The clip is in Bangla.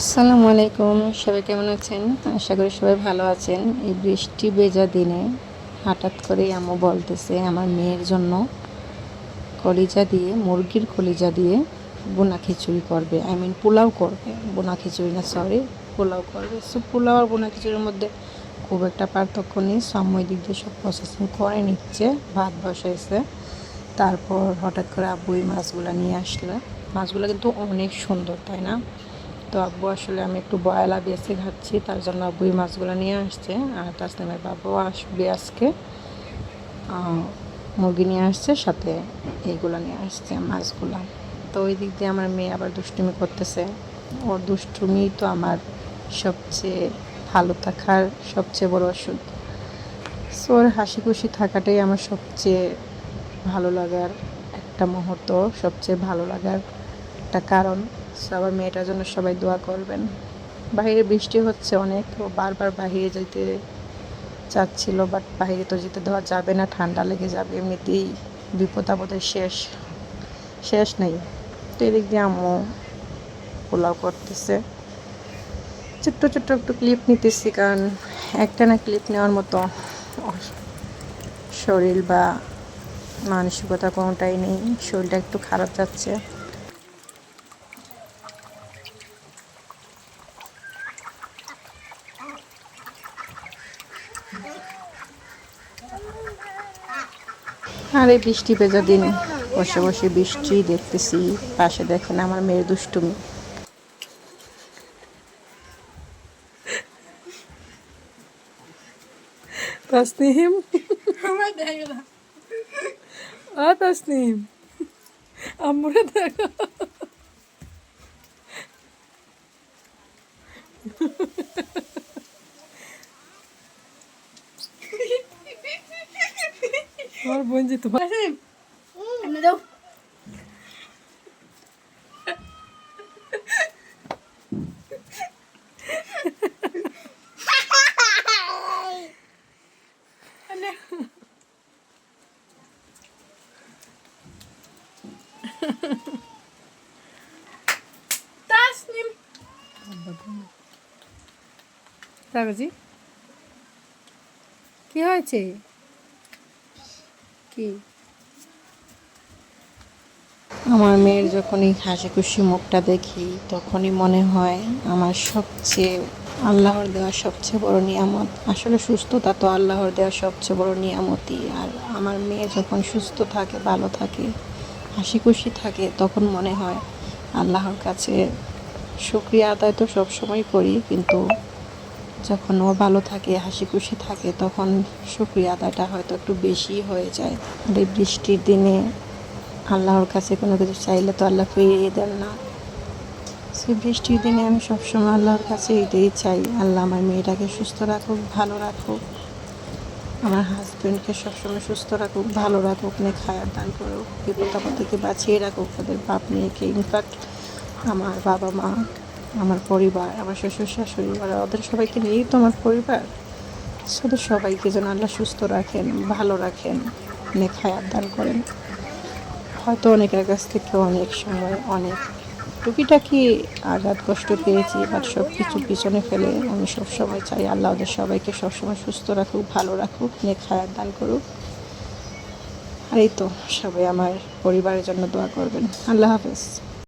আসসালামু আলাইকুম, সবাই কেমন আছেন? আশা করি সবাই ভালো আছেন। এই বৃষ্টি ভেজা দিনে হঠাৎ করেই আম্মু বলতেছে, আমার মেয়ের জন্য কলিজা দিয়ে, মুরগির কলিজা দিয়ে বোনা খিচুড়ি করবে। আই মিন পোলাও করবে। বোনা খিচুড়ি না সরি পোলাও করবে। সো পোলাও আর বোনা খিচুড়ির মধ্যে খুব একটা পার্থক্য নেই। সময় দিক দিয়ে সব প্রসেসিং করে নিচ্ছে, ভাত বসাইছে। তারপর হঠাৎ করে আব্বু এই মাছগুলো নিয়ে আসলো। মাছগুলো কিন্তু অনেক সুন্দর, তাই না? তো আব্বু আসলে আমি একটু বয়লা বেছে খাচ্ছি, তার জন্য আব্বু মাছগুলো নিয়ে আসছে। আর তাসলিমের বাবাও আসবে আজকে। মুরগি নিয়ে আসছে, সাথে এইগুলো নিয়ে আসছে মাছগুলো। তো ওই দিক দিয়ে আমার মেয়ে আবার দুষ্টুমি করতেছে। ওর দুষ্টুমি তো আমার সবচেয়ে ভালো থাকার সবচেয়ে বড় ওষুধ। সো ওর হাসি খুশি থাকাটাই আমার সবচেয়ে ভালো লাগার একটা মুহূর্ত, সবচেয়ে ভালো লাগার একটা কারণ। সো আমার মেয়েটার জন্য সবাই দোয়া করবেন। বাইরে বৃষ্টি হচ্ছে অনেক, ও বারবার বাইরে যেতে চাচ্ছিল বাট বাইরে তো যেতে দেওয়া যাবে না, ঠান্ডা লেগে যাবে, এমনিতেই বিপদ আপদের শেষ শেষ নেই। তো এদিক দিয়ে আম্মু পোলাও করতেছে। ছোট্ট ছোট্ট একটু ক্লিপ নিতেছি, কারণ একটা না ক্লিপ নেওয়ার মতো শরীর বা মানসিকতা কোনোটাই নেই, শরীরটা একটু খারাপ যাচ্ছে। আর এই বৃষ্টি ভেজা দিন। বসে বসে বৃষ্টি দেখতেছি পাশে দেখেন আমার মেয়ের দুষ্টুমি। তসনিম? আ তাসনিম আম্মুরে দেখো আমার বোন যে তোমার দাও। কাগজি কি হয়েছে? কি? আমার মেয়ের যখনই হাসি খুশি মুখটা দেখি, তখনই মনে হয় আমার সবচেয়ে, আল্লাহর দেওয়া সবচেয়ে বড় নিয়ামত। আসলে সুস্থতা তো আল্লাহর দেওয়া সবচেয়ে বড় নিয়ামতই। আর আমার মেয়ে যখন সুস্থ থাকে, ভালো থাকে হাসি খুশি থাকে, তখন মনে হয় আল্লাহর কাছে শুক্রিয়া আদায় তো সবসময় করি, কিন্তু যখন ও ভালো থাকে, হাসি খুশি থাকে, তখন শুক্রিয়া আদায়টা হয়তো একটু বেশি হয়ে যায়। আর এই বৃষ্টির দিনে আল্লাহর কাছে কোনো কিছু চাইলে তো আল্লাহ ফিরিয়ে দেন না। সে বৃষ্টির দিনে আমি সবসময় আল্লাহর কাছে এটাই চাই, আল্লাহ আমার মেয়েটাকে সুস্থ রাখুক, ভালো রাখুক, আমার হাজব্যান্ডকে সবসময় সুস্থ রাখুক, ভালো রাখুক নে খায়ার দান করুক, বিপদ থেকে বাঁচিয়ে রাখুক ওদের বাপ মেয়েকে ইনফ্যাক্ট আমার বাবা মা আমার পরিবার, আমার শ্বশুর, শাশুড়ি, ওরা ওদের সবাইকে নিয়েই তো আমার পরিবার। শুধু সবাইকে যেন আল্লাহ সুস্থ রাখেন, ভালো রাখেন নে খায়ার দান করেন। হয়তো অনেকের কাছ থেকে অনেক সময়, অনেক টুকিটাকি আঘাত, কষ্ট পেয়েছি, বাট সব কিছু পিছনে ফেলে আমি সব সময় চাই আল্লাহ ওদের সবাইকে সবসময় সুস্থ রাখুক, ভালো রাখুক হায়াত দান করুক। আর এই তো সবাই আমার পরিবারের জন্য দোয়া করবেন। আল্লাহ হাফেজ।